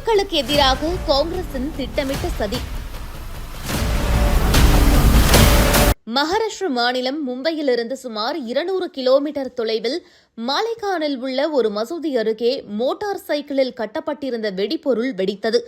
இந்துக்களுக்கு எதிராக காங்கிரசின் திட்டமிட்ட சதி. மகாராஷ்டிர மாநிலம் மும்பையிலிருந்து சுமார் இருநூறு கிலோமீட்டர் தொலைவில் மாலைகானில் உள்ள ஒரு மசூதி அருகே மோட்டார் சைக்கிளில் கட்டப்பட்டிருந்த வெடிபொருள் வெடித்தது.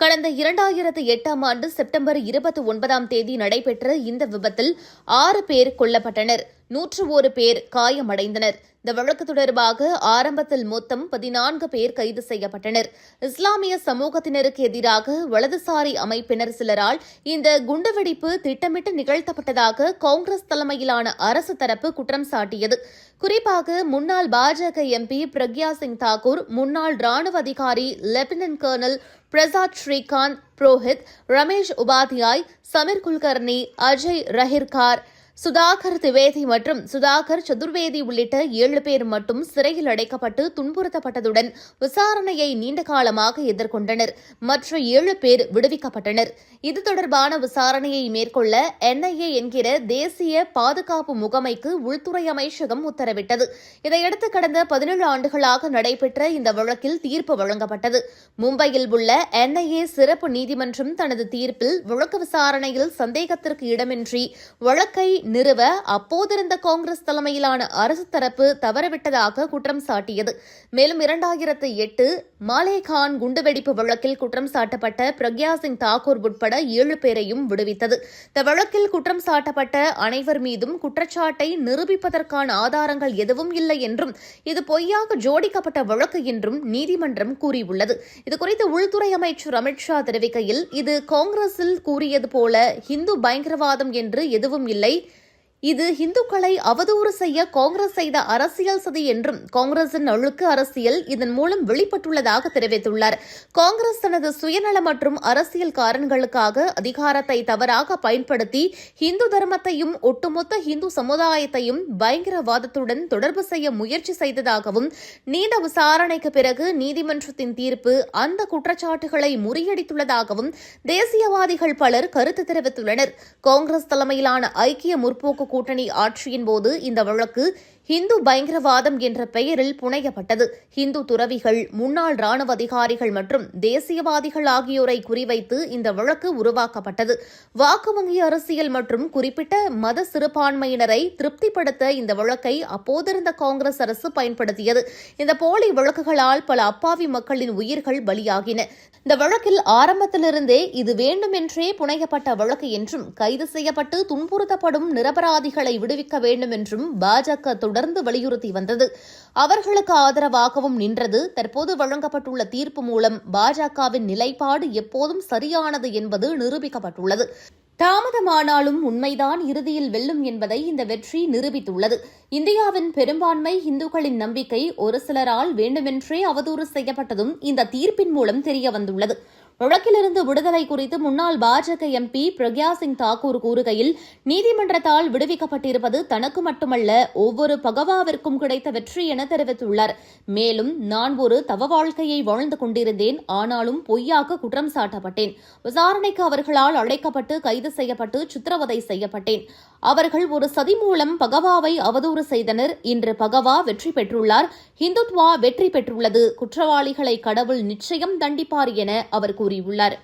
கடந்த இரண்டாயிரத்து எட்டாம் ஆண்டு செப்டம்பர் இருபத்தி ஒன்பதாம் தேதி நடைபெற்ற இந்த விபத்தில் ஆறு பேர் கொல்லப்பட்டனர். நூற்று ஒரு பேர் காயமடைந்தனர். இந்த வழக்கு தொடர்பாக ஆரம்பத்தில் மொத்தம் பதினான்கு பேர் கைது செய்யப்பட்டனர். இஸ்லாமிய சமூகத்தினருக்கு எதிராக வலதுசாரி அமைப்பினர் சிலரால் இந்த குண்டுவெடிப்பு திட்டமிட்டு நிகழ்த்தப்பட்டதாக காங்கிரஸ் தலைமையிலான அரசு தரப்பு குற்றம் சாட்டியது. குறிப்பாக முன்னாள் பாஜக எம்பி பிரக்யா சிங் தாக்கூர் முன்னாள் ராணுவ அதிகாரி லெப்டினன்ட் கர்னல் பிரசாத் ஸ்ரீகாந்த் புரோஹித் ரமேஷ் உபாத்யாய் சமீர் குல்கர்னி அஜய் ரஹிர்கார் சுதாகர் திவேதி மற்றும் சுதாகர் சதுர்வேதி உள்ளிட்ட ஏழு பேர் மட்டும் சிறையில் அடைக்கப்பட்டு துன்புறுத்தப்பட்டதுடன் விசாரணையை நீண்ட காலமாக எதிர்கொண்டனர். மற்ற ஏழு பேர் விடுவிக்கப்பட்டனர். இது தொடர்பான விசாரணையை மேற்கொள்ள என்ஐஏ என்கிற தேசிய பாதுகாப்பு முகமைக்கு உள்துறை அமைச்சகம் உத்தரவிட்டது. இதையடுத்து கடந்த பதினேழு ஆண்டுகளாக நடைபெற்ற இந்த வழக்கில் தீர்ப்பு வழங்கப்பட்டது. மும்பையில் உள்ள என்ஐஏ சிறப்பு நீதிமன்றம் தனது தீர்ப்பில் வழக்கு விசாரணையில் சந்தேகத்திற்கு இடமின்றி வழக்கை நிறுவ அப்போதிருந்த காங்கிரஸ் தலைமையிலான அரசு தரப்பு தவறவிட்டதாக குற்றம் சாட்டியது. மேலும் இரண்டாயிரத்து எட்டு மாலேகான் குண்டுவெடிப்பு வழக்கில் குற்றம் சாட்டப்பட்ட பிரக்யா சிங் தாக்கூர் உட்பட ஏழு பேரையும் விடுவித்தது. இந்த வழக்கில் குற்றம் சாட்டப்பட்ட அனைவர் மீதும் குற்றச்சாட்டை நிரூபிப்பதற்கான ஆதாரங்கள் எதுவும் இல்லை என்றும் இது பொய்யாக ஜோடிக்கப்பட்ட வழக்கு என்றும் நீதிமன்றம் கூறியுள்ளது. இதுகுறித்து உள்துறை அமைச்சர் அமித்ஷா தெரிவிக்கையில் இது காங்கிரஸில் கூறியது போல இந்து பயங்கரவாதம் என்று எதுவும் இல்லை இது இந்துக்களை அவதூறு செய்ய காங்கிரஸ் செய்த அரசியல் சதி என்றும் காங்கிரசின் அழுக்கு அரசியல் இதன் மூலம் வெளிப்பட்டுள்ளதாக தெரிவித்துள்ளார். காங்கிரஸ் தனது சுயநல மற்றும் அரசியல் காரணங்களுக்காக அதிகாரத்தை தவறாக பயன்படுத்தி இந்து தர்மத்தையும் ஒட்டுமொத்த இந்து சமுதாயத்தையும் பயங்கரவாதத்துடன் தொடர்பு செய்ய முயற்சி செய்ததாகவும் நீண்ட விசாரணைக்கு பிறகு நீதிமன்றத்தின் தீர்ப்பு அந்த குற்றச்சாட்டுகளை முறியடித்துள்ளதாகவும் தேசியவாதிகள் பலர் கருத்து தெரிவித்துள்ளனர். காங்கிரஸ் தலைமையிலான ஐக்கிய முற்போக்கு கூட்டணி ஆட்சியின் போது இந்த வழக்கு ஹிந்து பயங்கரவாதம் என்ற பெயரில் புனையப்பட்டது. ஹிந்து துறவிகள் முன்னாள் ராணுவ அதிகாரிகள் மற்றும் தேசியவாதிகள் ஆகியோரை குறிவைத்து இந்த வழக்கு உருவாக்கப்பட்டது. வாக்கு வங்கி அரசியல் மற்றும் குறிப்பிட்ட மத சிறுபான்மையினரை திருப்திப்படுத்த இந்த வழக்கை அப்போதிருந்த காங்கிரஸ் அரசு பயன்படுத்தியது. இந்த போலி வழக்குகளால் பல அப்பாவி மக்களின் உயிர்கள் பலியாகின. இந்த வழக்கில் ஆரம்பத்திலிருந்தே இது வேண்டுமென்றே புனையப்பட்ட வழக்கு என்றும் கைது செய்யப்பட்டு துன்புறுத்தப்படும் நிரபராதிகளை விடுவிக்க வேண்டும் என்றும் பாஜக தொடர்ந்து வலியுறுத்தி வந்தது. அவர்களுக்கு ஆதரவாகவும் நின்றது. தற்போது வழங்கப்பட்டுள்ள தீர்ப்பு மூலம் பாஜகவின் நிலைப்பாடு எப்போதும் சரியானது என்பது நிரூபிக்கப்பட்டுள்ளது. தாமதமானாலும் உண்மைதான் இறுதியில் வெல்லும் என்பதை இந்த வெற்றி நிரூபித்துள்ளது. இந்தியாவின் பெரும்பான்மை இந்துக்களின் நம்பிக்கை ஒரு சிலரால் வேண்டுமென்றே அவதூறு செய்யப்பட்டதும் இந்த தீர்ப்பின் மூலம் தெரியவந்துள்ளது. வழக்கிலிருந்து விடுதலை குறித்து முன்னாள் பாஜக எம்பி பிரக்யா சிங் தாக்கூர் கூறுகையில் நீதிமன்றத்தால் விடுவிக்கப்பட்டிருப்பது தனக்கு மட்டுமல்ல ஒவ்வொரு பகவாவிற்கும் கிடைத்த வெற்றி என தெரிவித்துள்ளார். மேலும் நான் ஒரு தவ வாழ்க்கையை வாழ்ந்து கொண்டிருந்தேன் ஆனாலும் பொய்யாக குற்றம் சாட்டப்பட்டேன். விசாரணைக்கு அவர்களால் அழைக்கப்பட்டு கைது செய்யப்பட்டு சித்திரவதை செய்யப்பட்டேன். அவர்கள் ஒரு சதி மூலம் பகவாவை அவதூறு செய்தனர். இன்று பகவா வெற்றி பெற்றுள்ளார். இந்துத்வா வெற்றி பெற்றுள்ளது. குற்றவாளிகளை கடவுள் நிச்சயம் தண்டிப்பார் என அவர் கூறியுள்ளார்